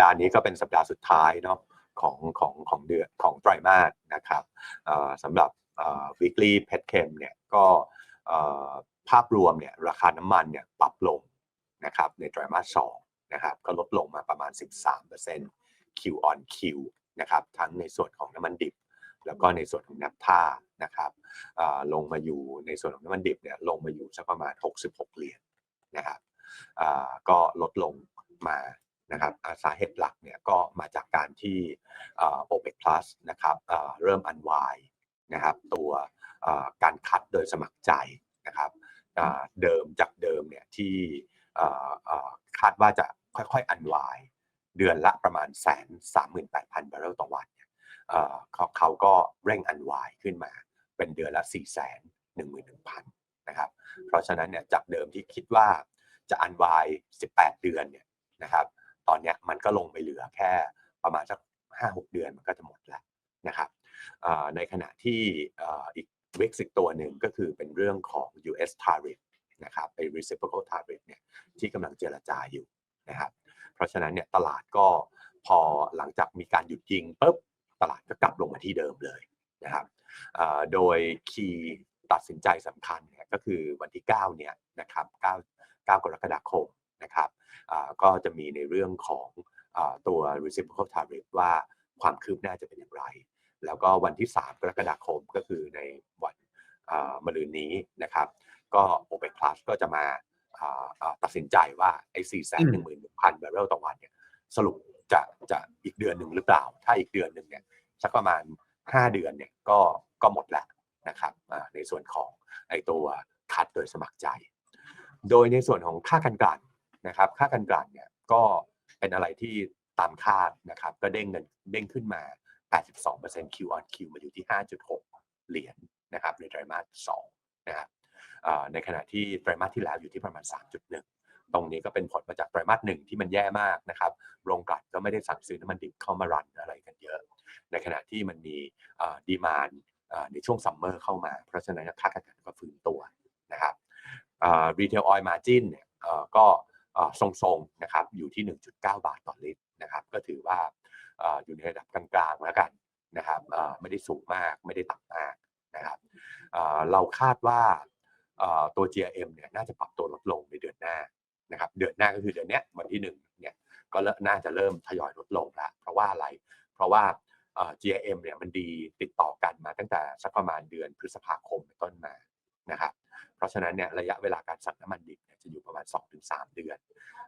ดาห์นี้ก็เป็นสัปดาห์สุดท้ายเนาะของของของเดือนของไตรมาสนะครับสำหรับ weekly petchem เนี่ยก็ภาพรวมเนี่ยราคาน้ำมันเนี่ยปรับลงนะครับในไตรมาสสองนะครับก็ลดลงมาประมาณ 13% Q on Q นะครับทั้งในส่วนของน้ำมันดิบ แล้วก็ในส่วนของนับท่านะครับลงมาอยู่ในส่วนของน้ำมันดิบเนี่ยลงมาอยู่สักประมาณ 66 เหรียญนะครับก็ลดลงมา นะครับสาเหตุหลักเนี่ยก็มาจากการที่โอ่า OPEC Plus นะครับเริ่มอันวายนะครับตัวการคัดโดยสมัครใจนะครับเดิมจากเดิมเนี่ยที่คาดว่าจะค่อยๆอันวาย เดือนละประมาณแสนสามหมื่นแปดพันบาร์เรลต่อวันเนี่ยเอ่อเขาเขาก็เร่งอันวายขึ้นมาเป็นเดือนละ4ี่แสนหนึ่งหมื่นหนึ่งพันนะครับเพราะฉะนั้นเนี่ยจากเดิมที่คิดว่าจะอันวาย 18 เดือนเนี่ยนะครับ ตอนนี้มันก็ลงไปเหลือแค่ประมาณสัก5-6 เดือนมันก็จะหมดแล้วนะครับในขณะที่อีกเวกซิกตัวหนึ่งก็คือเป็นเรื่องของ US tariff นะครับไอ้ reciprocal tariff เนี่ยที่กำลังเจรจาอยู่นะครับเพราะฉะนั้นเนี่ยตลาดก็พอหลังจากมีการหยุดยิงปุ๊บตลาดก็กลับลงมาที่เดิมเลยนะครับโดยคีย์ตัดสินใจสำคัญเนี่ยก็คือวันที่ 9 เนี่ยนะครับ 9 9 กรกฎาคม นะครับอ่าก็จะมีในเรื่องของอาตัว reciprocal tariff ว่าความคืบหน้าจะเป็นอย่างไร แล้วก็วันที่ 3 กรกฎาคมก็คือในวันอ่ามะรืนนี้นะครับ ก็ OPEC Plus ก็จะมาอ่าอ่าตัดสินใจว่าไอ้4 1 1 0 0 0บาร์เรลต่อวันเนี่ยสรุปจะจะอีกเดือนหนึ่งหรือเปล่า ถ้าอีกเดือนหนึ่งเนี่ยสักประมาณ 5 เดือนเนี่ยก็ก็หมดแล้วนะครับอ่าในส่วนของไอ้ตัวคัดโดยสมัครใจ โดยในส่วนของค่ากันกลั่น นะครับค่ากันกลั่นเนี่ยก็เป็นอะไรที่ตามคาดนะครับก็เด้งเงินเด้งขึ้นมา 82% Q on Q มาอยู่ที่ 5.6 เหรียญนะครับในไตรมาส2นะครับในขณะที่ไตรมาสที่แล้วอยู่ที่ประมาณ 3.1 ตรงนี้ก็เป็นผลมาจากไตรมาสหนึ่งที่มันแย่มากนะครับโรงกลั่นก็ไม่ได้สั่งซื้อน้ำมันดิบเข้ามารันอะไรกันเยอะ ในขณะที่มันมีดีมานในช่วงซัมเมอร์เข้ามา เพราะฉะนั้นค่าการกันก็ฟื้นตัวนะครับรีเทลออยล์มาจินเนี่ยก็ ทรงๆนะครับอยู่ที่ 1.9 บาทต่อลิตรนะครับก็ถือว่าอ่ออยู่ในระดับกลางๆแล้วกันนะครับอ่อไม่ได้สูงมากไม่ได้ต่ำมากนะครับเอ่อเราคาดว่าอ่อตัว GRM เนี่ยน่าจะปรับตัวลดลงในเดือนหน้านะครับเดือนหน้าก็คือเดือนเนี้ยวันที่หนึ่งเนี่ยก็น่าจะเริ่มทยอยลดลงล้วเพราะว่าอะไร เพราะว่าอ่อ GRM เนี่ยมันดีติดต่อกันมาตั้งแต่สักประมาณเดือนพฤษภาคมเป็นต้นมานะครับเพราะฉะนั้นเนี่ยระยะเวลาการสั่งน้ำมันดิบเนี่ยจะอยู่ประมาณ 2-3 เดือน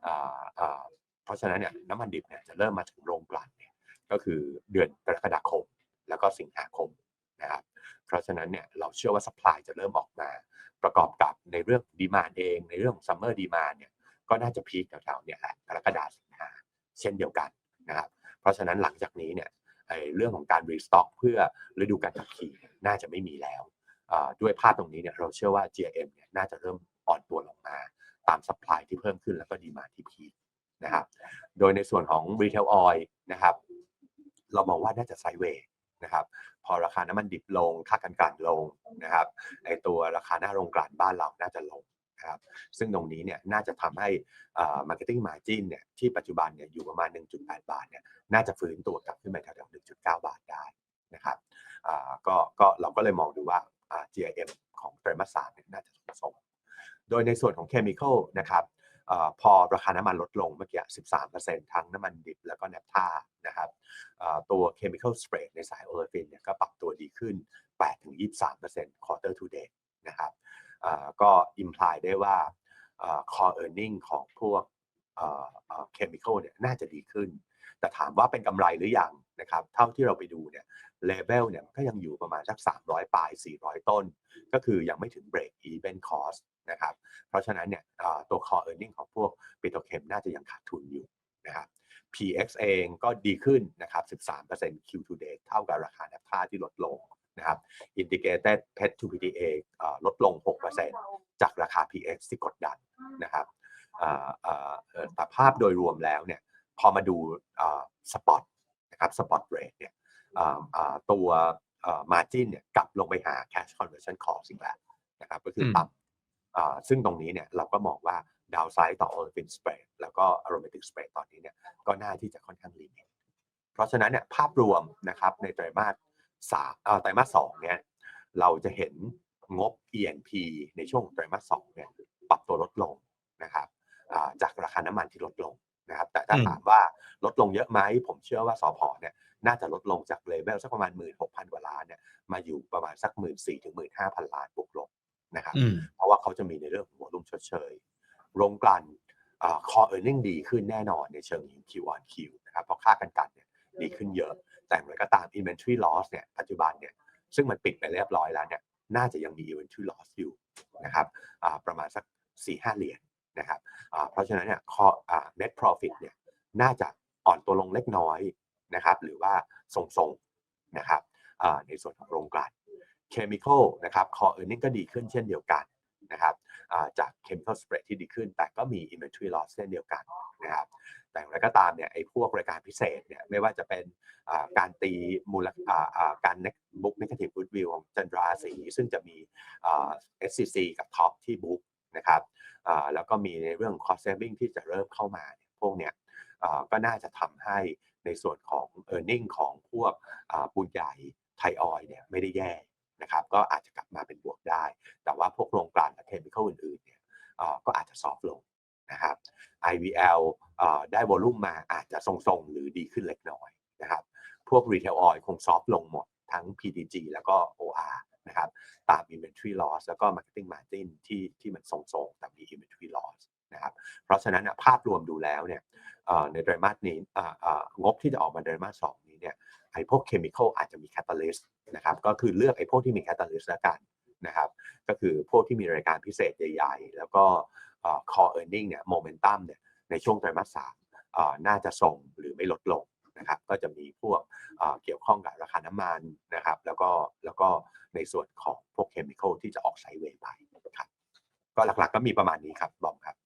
อ่าอ่าเพราะฉะนั้นเนี่ยน้ำมันดิบเนี่ยจะเริ่มมาถึงโรงกลั่นเนี่ยก็คือเดือนกรกฎาคม แล้วก็สิงหาคมนะครับเพราะฉะนั้นเนี่ยเราเชื่อว่า supply จะเริ่มออกมา ประกอบกับในเรื่องดีมานเอง ในเรื่องของ summer demand เนี่ยก็น่าจะพีคแถวๆเนี่ยแหละกรกฎาสิงหาเช่นเดียวกันนะครับเพราะฉะนั้นหลังจากนี้เนี่ยเรื่องของการรีสต็อกเพื่อฤดูการขับขี่น่าจะไม่มีแล้วด้วยภาพตรงนี้เนี่ยเราเชื่อว่า GM เนี่ยน่าจะเริ่มอ่อนตัวลงมา ตามซัพพลายที่เพิ่มขึ้นแล้วก็ดีมาที่พีค นะครับ โดยในส่วนของ Retail Oil นะครับ เรามองว่าน่าจะไซเวย์นะครับ พอราคาน้ำมันดิบลง ค่ากันกลั่นลงนะครับไอตัวราคาหน้าโรงกลั่นบ้านเราน่าจะลงนะครับซึ่งตรงนี้เนี่ยน่าจะทำให้อ่า marketing margin เนี่ยที่ปัจจุบันเนี่ยอยู่ประมาณ 1.8 บาทเนี่ยน่าจะฟื้นตัวกลับขึ้นไปแถวๆ1.9 บาทได้นะครับอ่าก็ก็เราก็เลยมองดูว่าอ่า GIM ของไตรมาสสามเนี่ยน่าจะส่ง โดยในส่วนของเคมีคอลนะครับ อพอราคาน้ำมันลดลงเมื่อกี้ 13%ทั้งน้ำมันดิบแล้วก็แนปท่านะครับตัว chemical spread ในสายโอเลฟินเนี่ยก็ปรับตัวดีขึ้น 8-23% quarter to date นะครับอ่าก็ imply ได้ว่าอ่า core earning ของพวกอ่าอ่า chemical เนี่ยน่าจะดีขึ้น แต่ถามว่าเป็นกำไรหรือยังนะครับ เท่าที่เราไปดูเนี่ยเลเวลเนี่ยก็ยังอยู่ประมาณสัก 300 ปลาย 400 ต้น ก็คือยังไม่ถึง break even cost นะครับ เพราะฉะนั้นเนี่ยอ่าตัว core earning ของพวกปิโตรเคมน่าจะยังขาดทุนอยู่นะครับ PX เองก็ดีขึ้นนะครับ 13% Q to date เท่ากับราคาแนบค่าที่ลดลงนะครับ Integrated Pet to PTA อ่าลดลง 6%จากราคา PX ที่กดดันนะครับอ่าอ่าเอ่อแต่ภาพโดยรวมแล้วเนี่ยพอมาดูอ่าสปอตนะครับสปอตเรทเนี่ยอ่าอ่าตัวมาจินเนี่ยกลับลงไปหา cash conversion cost อีกแล้วนะครับก็คืออืมต่ำอ่า ซึ่งตรงนี้เนี่ยเราก็มองว่าดาวไซด์ต่อโอเลฟินสเปรดแล้วก็อโรมาติกสเปรดตอนนี้เนี่ยก็น่าที่จะค่อนข้างลิมิตเพราะฉะนั้นเนี่ยภาพรวมนะครับในไตรมาสสามเอ่อไตรมาสสองเนี่ยเราจะเห็นงบ E&P ในช่วงไตรมาสสองเนี่ยปรับตัวลดลงนะครับอ่าจากราคาน้ำมันที่ลดลงนะครับแต่ถ้าอืมถามว่าลดลงเยอะไหมผมเชื่อว่าสพเนี่ยน่าจะลดลงจากเลเวลสักประมาณ 16,000 กว่าล้านเนี่ยมาอยู่ประมาณสัก 1 4 0 0 0 ถึง 15,000 ล้านบวกลบ นะครับอืมเพราะว่าเขาจะมีในเรื่องของวอลุ่มชดเชยโรงกลั่นคอเออร์เน็งดีขึ้นแน่นอนในเชิง Q on Q นะครับเพราะค่ากันกันเนี่ยดีขึ้นเยอะ แต่อย่างไรก็ตาม inventory loss เนี่ยปัจจุบันเนี่ยซึ่งมันปิดไปเรียบร้อยแล้วเนี่ยน่าจะยังมี inventory loss อยู่นะครับอ่าประมาณสัก 4-5 เหรียญนะครับอ่าเพราะฉะนั้นเนี่ย core- อ่า net profit เนี่ยน่าจะอ่อนตัวลงเล็กน้อยนะครับหรือว่าทรงๆนะครับอ่าในส่วนของโรงกลั่น chemical นะครับ core earning ก็ดีขึ้นเช่นเดียวกันนะครับจาก chemical spread ที่ดีขึ้น แต่ก็มี inventory loss เช่นเดียวกันนะครับแต่อย่างไรก็ตามเนี่ยไอ้พวกรายการพิเศษเนี่ยไม่ว่าจะเป็นการตีมูลการ next book negative goodwill ของจันทราสีซึ่งจะมีอ่า SCC กับท็อปที่บุ๊กนะครับแล้วก็มีในเรื่อง cost saving ที่จะเริ่มเข้ามาเนี่ยพวกเนี้ยก็น่าจะทำให้ในส่วนของ e a r n i n g ของพวกปูนใหญ่ไทยออยเนี่ยไม่ได้แย่ นะครับก็อาจจะกลับมาเป็นบวกได้ แต่ว่าพวกโรงกลั่นและเคมีคอลอื่นๆเนี่ยเอ่อก็อาจจะซอฟลงนะครับ IVL เอ่อได้วอลุ่มมาอาจจะทรงๆ หรือดีขึ้นเล็กน้อยนะครับ พวก Retail Oil คงซอฟลงหมดทั้ง PTG แล้วก็ OR นะครับตาม Inventory Loss แล้วก็ Marketing Margin ที่ที่มันทรงๆ แต่มี Inventory Loss นะครับ เพราะฉะนั้นภาพรวมดูแล้วเนี่ยเอ่อในไตรมาสนี้อ่าอ่างบที่จะออกมาไตรมาสสองนี้เนี่ย ไอ้พวกเคมีคอลอาจจะมี Catalyst นะครับก็คือเลือกไอ้พวกที่มี Catalyst แล้วกันนะครับก็คือพวกที่มีรายการพิเศษใหญ่ๆ แล้วก็เอ่อ core earning เนี่ย momentum เนี่ยในช่วงไตรมาสสามน่าจะส่งหรือไม่ลดลงนะครับก็จะมีพวกเอ่อเกี่ยวข้องกับราคาน้ำมันนะครับแล้วก็แล้วก็ในส่วนของพวกเคมีคอลที่จะออกไซด์เวย์ไปครับก็หลักๆก็มีประมาณนี้ครับบอมครับ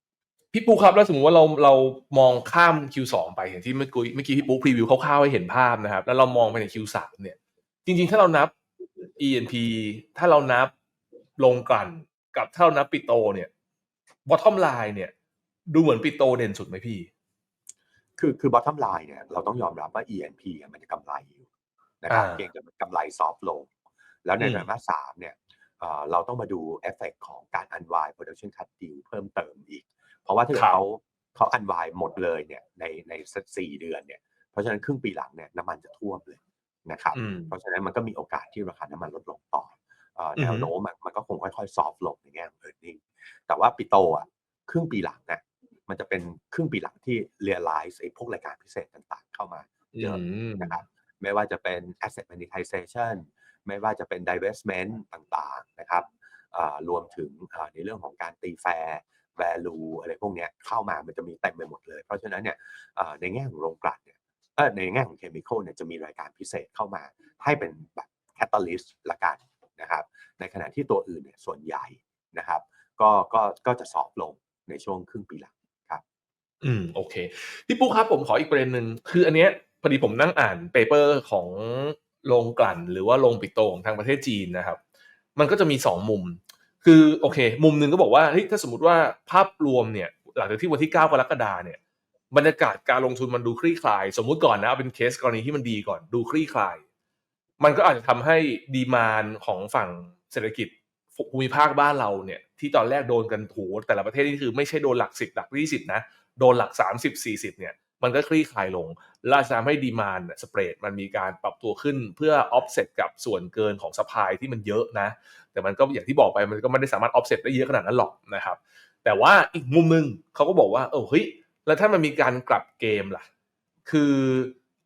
พี่ปูครับแล้วสมมติว่าเราเรามองข้าม Q2 ไปอย่างที่เมื่อกี้เมื่อกี้พี่ปูพรีวิวคร่าวๆให้เห็นภาพนะครับ แล้วเรามองไปใน Q3 เนี่ย จริง ๆ ถ้าเรานับ E&P ถ้าเรานับลงกลั่นกับถ้าเรานับปิโตเนี่ย bottom line เนี่ย ดูเหมือนปิโตเด่นสุดไหมพี่ คือคือ bottom line เนี่ยเราต้องยอมรับว่า E&P อะมันจะกำไรอยู่นะครับอ่าเพียงแต่มันกำไรซอฟลง แล้วในอืมไตรมาสสามเนี่ยเอ่อเราต้องมาดูเอฟเฟกของการ unwind production cut deal เพิ่มเติมอีก เพราะว่าถ้าเกิดเขาเขา unwind หมดเลยเนี่ยในในสักสี่เดือนเนี่ยเพราะฉะนั้นครึ่งปีหลังเนี่ยน้ำมันจะท่วมเลยนะครับอืมเพราะฉะนั้นมันก็มีโอกาสที่ราคาน้ำมันลดลงต่อเอ่ออือฮึแนวโน้มอะมันก็คงค่อยๆซอฟลงในแง่ของ earning แต่ว่าปิโตอะครึ่งปีหลังเนี่ยมันจะเป็นครึ่งปีหลังที่ realize ไอ้พวกรายการพิเศษต่างๆ เข้ามาเยอะมนะครับไม่ว่าจะเป็น asset monetization ไม่ว่าจะเป็น divestment ต่างๆนะครับอ่ารวมถึงอ่าในเรื่องของการตีแฟร์ value อะไรพวกนี้เข้ามามันจะมีเต็มไปหมดเลย เพราะฉะนั้นเนี่ยในแง่ของโรงกลั่นเนี่ยในแง่ของ chemical เนี่ยจะมีรายการพิเศษเข้ามาให้เป็นแบบ catalyst ละกันนะครับในขณะที่ตัวอื่นเนี่ยส่วนใหญ่นะครับก็ก็ก็จะซอฟลงในช่วงครึ่งปีหลังครับอืมโอเคพี่ปุ๊กครับผมขออีกประเด็นหนึ่งคืออันเนี้ยพอดีผมนั่งอ่านเปเปอร์ของโรงกลั่น หรือว่าโรงปิโตของทางประเทศจีนนะครับ มันก็จะมีสองมุม คือโอเค มุมหนึ่งก็บอกว่าเฮ้ยถ้าสมมติว่าภาพรวมเนี่ยหลังจากที่วันที่ 9 กรกฎาเนี่ยบรรยากาศการลงทุนมันดูคลี่คลาย สมมุติก่อนนะเอาเป็นเคสกรณีที่มันดีก่อนดูคลี่คลาย มันก็อาจจะทำให้ดีมานของฝั่งเศรษฐกิจภูมิภาคบ้านเราเนี่ยที่ตอนแรกโดนกันถูแต่ละประเทศนี่คือไม่ใช่โดนหลักสิบหลักยี่สิบนะโดนหลัก30 40เนี่ย มันก็คลี่คลายลงและจะทำให้ดีมานสเปรดมันมีการปรับตัวขึ้นเพื่อ offset กับส่วนเกินของสปายที่มันเยอะนะ แต่มันก็อย่างที่บอกไปมันก็ไม่ได้สามารถ offset ได้เยอะขนาดนั้นหรอกนะครับ แต่ว่าอีกมุมหนึ่งเขาก็บอกว่าเออเฮ้ยแล้วถ้ามันมีการกลับเกมล่ะ คือ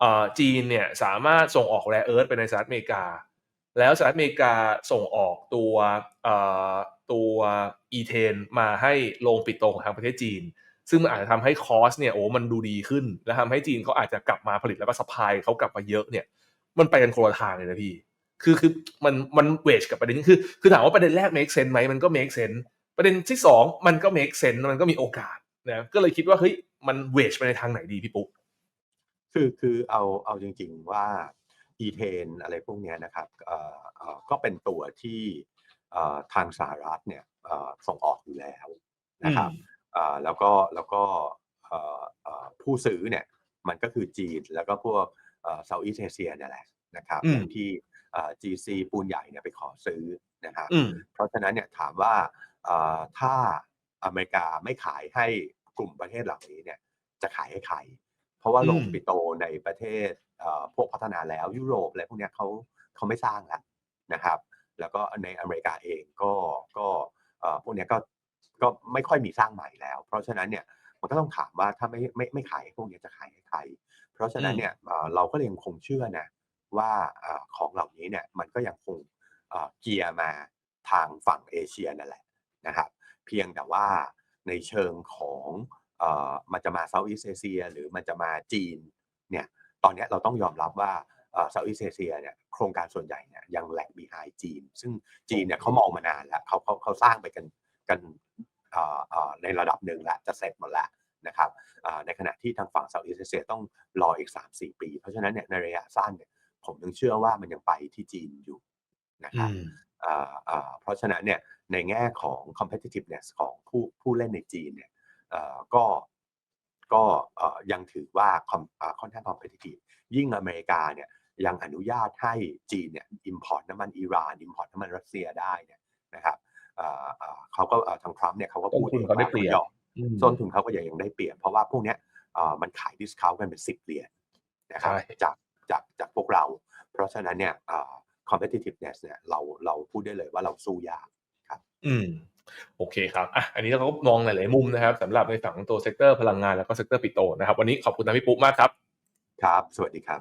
อจีนเนี่ยสามารถส่งออกแร่เอิร์ธไปในสหรัฐอเมริกา แล้วสหรัฐอเมริกาส่งออกตัวตัวอีเทนมาให้โรงปิดโตของทางประเทศจีน ซึ่งมันอาจจะทำให้คอสเนี่ยโอ้มันดูดีขึ้น แล้วทำให้จีนเขาอาจจะกลับมาผลิตแล้วก็สปายเขากลับมาเยอะเนี่ย มันไปกันคนละทางเลยนะพี่ คือคือมันมันเวชกับประเด็นนี้คือคือถามว่าประเด็นแรก make sense ไหมมันก็ make sense ประเด็นที่สองมันก็ make sense มันก็มีโอกาสนะก็เลยคิดว่าเฮ้ยมันเวชไปในทางไหนดีพี่ปุ๊กคือคือเอาเอาจริง ๆว่าอีเทนอะไรพวกเนี้ยนะครับเอ่อเอ่อก็เป็นตัวที่เอ่อทางสหรัฐเนี่ยเอ่อส่งออกอยู่แล้วนะครับเอ่อ แล้วก็แล้วก็เอ่อเอ่อผู้ซื้อเนี่ยมันก็คือจีนแล้วก็พวกเอ่อเซาท์อีสเอเชียเนี่ยแหละนะครับอืมอย่างที่เอ่อ GC ปูนใหญ่เนี่ยไปขอซื้อนะครับอืมเพราะฉะนั้นเนี่ยถามว่าเอ่อถ้าอเมริกาไม่ขายให้กลุ่มประเทศเหล่านี้เนี่ยจะขายให้ใคร เพราะว่าอืมโรงปิโตในประเทศเอ่อพวกพัฒนาแล้วยุโรปอะไรพวกเนี้ยเขาเขาไม่สร้างแล้วนะครับ แล้วก็ในอเมริกาเองก็ก็เอ่อพวกเนี้ยก็ ก็ไม่ค่อยมีสร้างใหม่แล้ว เพราะฉะนั้นเนี่ยมันก็ต้องถามว่าถ้าไม่ไม่ไม่ขายให้พวกเนี้ยจะขายให้ใคร เพราะฉะนั้นเนี่ยเอ่อเราก็เลยยังคงเชื่อนะว่าเอ่อของเหล่านี้เนี่ยมันก็ยังคงเอ่อเกียร์มาทางฝั่งเอเชียนั่นแหละนะครับ เพียงแต่ว่าในเชิงของเอ่อมันจะมาเซาท์อีสเอเชียหรือมันจะมาจีนเนี่ยตอนเนี้ยเราต้องยอมรับว่าเซาท์อีสเอเชียเนี่ยโครงการส่วนใหญ่เนี่ยยังแลกบีไฮจีน ซึ่งจีนเนี่ยเขามองมานานแล้วเขาเขาเขาสร้างไปกันกันเอ่อเอ่อ ในระดับหนึ่งแล้วจะเสร็จหมดแล้วนะครับอ่าในขณะที่ทางฝั่งเซาท์อีสเอเชียต้องรออีก 3-4 ปี เพราะฉะนั้นเนี่ยในระยะสั้นเนี่ยผมยังเชื่อว่ามันยังไปที่จีนอยู่นะคอืรับมอ่าอ่าเพราะฉะนั้นเนี่ยในแง่ของ competitiveness ของผู้ผู้เล่นในจีนเนี่ยเอ่อก็ก็เอ่อยังถือว่า com- อ่าค่อนข้าง competitive ยิ่งอเมริกาเนี่ยยังอนุญาตให้จีนเนี่ย import น้ำมันอิหร่าน import น้ำมันรัสเซียได้เนี่ยนะครับอ่าอ่า เขาก็เอ่อทางทรัมป์เนี่ยเขาก็พูดต้นทุนเขาได้เปรียบว่ายอมอืมต้นทุนเขาก็ยังยังได้เปรียบเพราะว่าพวกเนี้ยเอ่อมันขายดิสคาวกันเป็นสิบเหรียญนะครับใช่จากจากจากพวกเรา เพราะฉะนั้นเนี่ยเอ่อ competitiveness เนี่ยเราเราพูดได้เลยว่าเราสู้ยากอืมโอเคครับอะอันนี้เราก็มองหลาย ๆ มุมนะครับสำหรับในฝั่งของตัวเซกเตอร์พลังงานแล้วก็เซกเตอร์ปิโตรนะครับ วันนี้ขอบคุณนะพี่ปุ๊มากครับ ครับ สวัสดีครับ